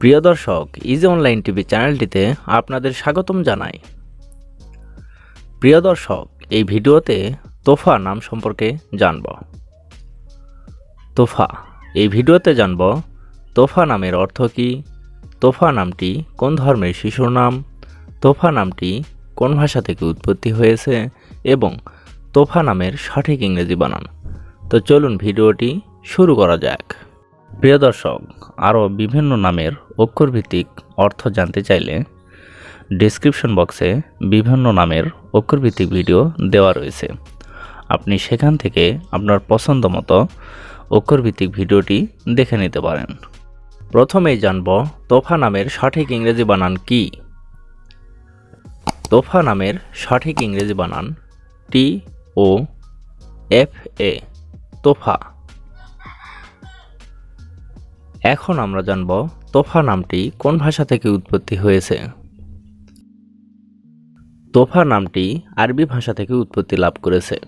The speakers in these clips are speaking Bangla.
প্রিয় দর্শক ইজি অনলাইন টিভি চ্যানেলটিতে আপনাদের স্বাগতম জানাই। প্রিয় দর্শক, এই ভিডিওতে তোফা নাম সম্পর্কে জানব। তোফা, এই ভিডিওতে জানব তোফা নামের অর্থ কী, তোফা নামটি কোন ধর্মের শিশুর নাম, তোফা নামটি কোন ভাষা থেকে উৎপত্তি হয়েছে, এবং তোফা নামের সঠিক ইংরেজি বানান। তো চলুন ভিডিওটি শুরু করা যাক। প্রিয় দর্শক, আরও বিভিন্ন নামের অক্ষরভিত্তিক অর্থ জানতে চাইলে ডেসক্রিপশন বক্সে বিভিন্ন নামের অক্ষরভিত্তিক ভিডিও দেওয়া রয়েছে। আপনি সেখান থেকে আপনার পছন্দ মতো অক্ষরভিত্তিক ভিডিওটি দেখে নিতে পারেন। প্রথমেই জানব, তোফা নামের সঠিক ইংরেজি বানান কি? তোফা নামের সঠিক ইংরেজি বানান টি ও এফ এ, তোফা। এখন আমরা জানব তোফা নামটি কোন ভাষা থেকে উৎপত্তি হয়েছে। তোফা নামটি আরবি ভাষা থেকে উৎপত্তি লাভ করেছে।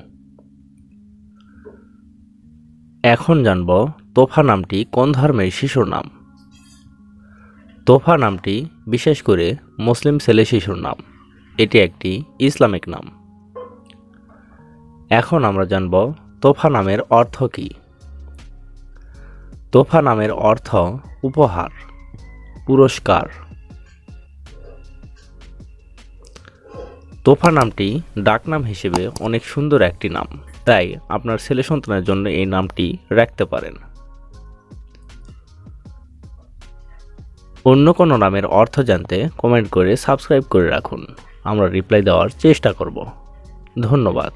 এখন জানব তোফা নামটি কোন ধর্মের শিশুর নাম। তোফা নামটি বিশেষ করে মুসলিম ছেলে শিশুর নাম। এটি একটি ইসলামিক নাম। এখন আমরা জানব তোফা নামের অর্থ কী। তোফা নামের অর্থ উপহার, পুরস্কার। তোফা নামটি ডাকনাম হিসেবে অনেক সুন্দর একটি নাম, তাই আপনার ছেলে সন্তানের জন্য এই নামটি রাখতে পারেন। অন্য কোনো নামের অর্থ জানতে কমেন্ট করে সাবস্ক্রাইব করে রাখুন। আমরা রিপ্লাই দেওয়ার চেষ্টা করব। ধন্যবাদ।